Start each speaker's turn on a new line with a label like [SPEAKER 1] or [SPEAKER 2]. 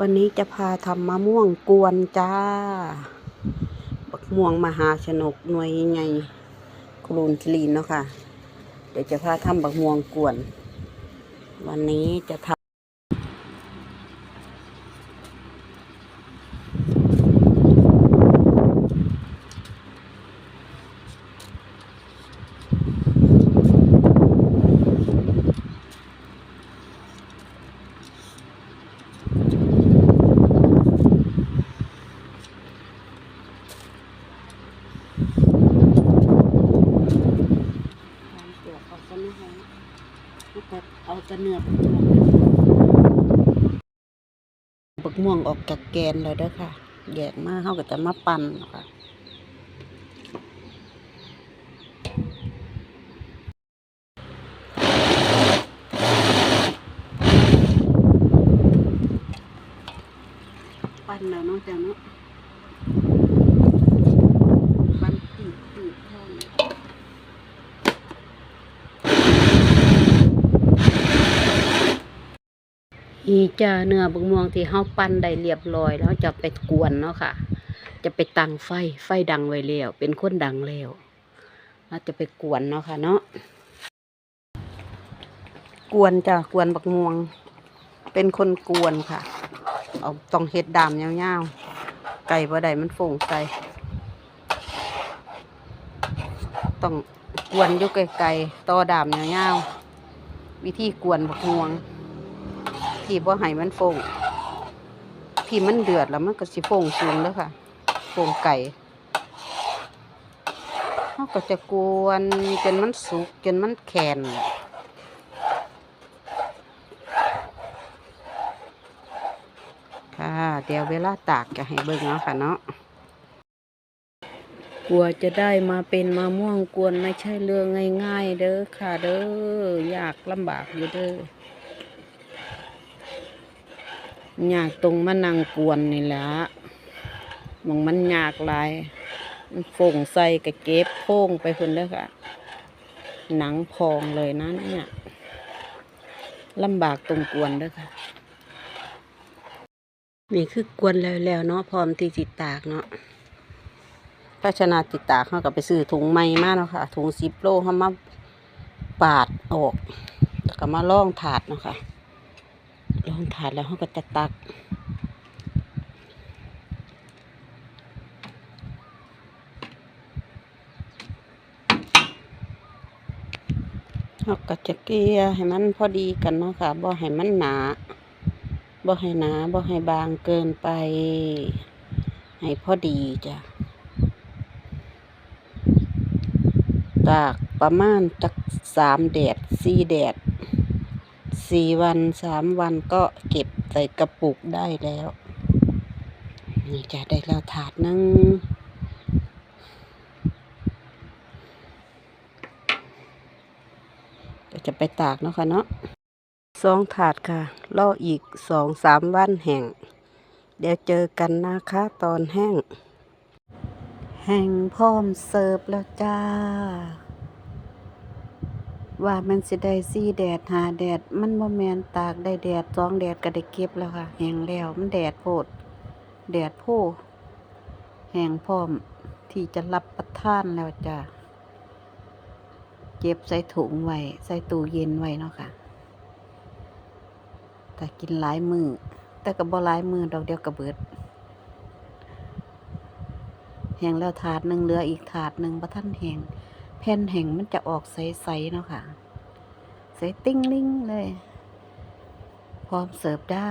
[SPEAKER 1] วันนี้จะพาทำมะม่วงกวนจ้า บักม่วงมหาชนกหน่วยใหญ่กรูนคลีนเนาะค่ะ เดี๋ยวจะพาทำบักม่วงกวน วันนี้จะทำเปลือกออกกั นะคะแล้วก็เอาตะเนื้อบักม่วงออกจากแกนเลยด้อค่ะ แยกมาเขาก็จะมาปั่นค่ะปั้นแล้วเนาะจ้ะเนาะปั้นตีบตีบเท่านี้ อีจ้าเนื้อบักม่วงที่เฮาปั้นได้เรียบร้อยแล้วจะไปกวนเนาะค่ะ จะไปตั้งไฟไฟดังไว้แล้วเป็นคนดังแล้วเราจะไปกวนเนาะค่ะเนาะกวนจ้ะกวนบักม่วง เป็นคนกวนค่ะเอาต้องเฮ็ดดามยาวๆไก่บ่ได้มันฝงใส่ต้องกวนยู่ไกลๆต่อดามยาวๆวิธีกวนบักม่วง ที่บ่ให้มันฟงที่มันเดือดแล้วมันก็สิฟงสูงแล้วค่ะฟงไก่เขาก็จะกวนจนมันสุกจนมันแข็งค่ะ เดี๋ยวเวลาตากจะให้เบิ่งเนาะค่ะเนาะกลัวจะได้มาเป็นมะม่วงกวนไม่ใช่เรื่องง่าย ๆ เด้อค่ะเด้อ ยากลำบากอยู่เด้อ ยากตรงมานั่งกวนนี่แหละมองมันยากลายมันฝงใส่กระเก็บโพ่งไปคนเด้อค่ะ หนังพองเลยนะเนี่ยลำบากตรงกวนเด้อค่ะ นี่คือกวนแล้วแล้วเนาะพร้อมที่จิตตากเนาะภาชนะติดตากเขาก็ไปซื้อถุงใหม่มาเนาะค่ะถุงสิบโลเขามาปาดออก แล้วก็มาล่องถาดเนาะค่ะ ลองถาดแล้วเขาก็จะตักเราก็จะเกลี่ยให้มันพอดีกันเนาะค่ะบ่ให้มันหนาบ่ให้หนาบ่ให้บางเกินไป ให้พอดีจ้ะตากประมาณจักสามแดดสี่แดด สี่วันสามวันก็เก็บใส่กระปุกได้แล้ว นี่จะได้แล้วถาดหนึงจะไปตากเนาะค่ะเนาะสองถาดค่ะรออีกสองสามวันแห้งเดี๋ยวเจอกันนะคะตอนแห้ง แห้งพร้อมเสิร์ฟแล้วจ้า ว่ามันสิได้สี่แดดหาแดด มันบ่แมนตากได้แดดสองแดดก็ได้เก็บแล้วค่ะ แห้งแล้วมันแดดโพด แดดโพแห้งพร้อมที่จะรับประทานแล้วจ้าเก็บใส่ถุงไว้ใส่ตู้เย็นไว้เนาะค่ะแต่กินหลายมือแต่ก็บ่หลายมือดอกเดียวกระเบิดแห้งแล้วถาดหนึ่งเหลืออีกถาดหนึ่งบ่ท่านแห้ง แผ่นแห่งมันจะออกใสๆเนาะค่ะ ใสติ้งลิงเลย พร้อมเสิร์ฟได้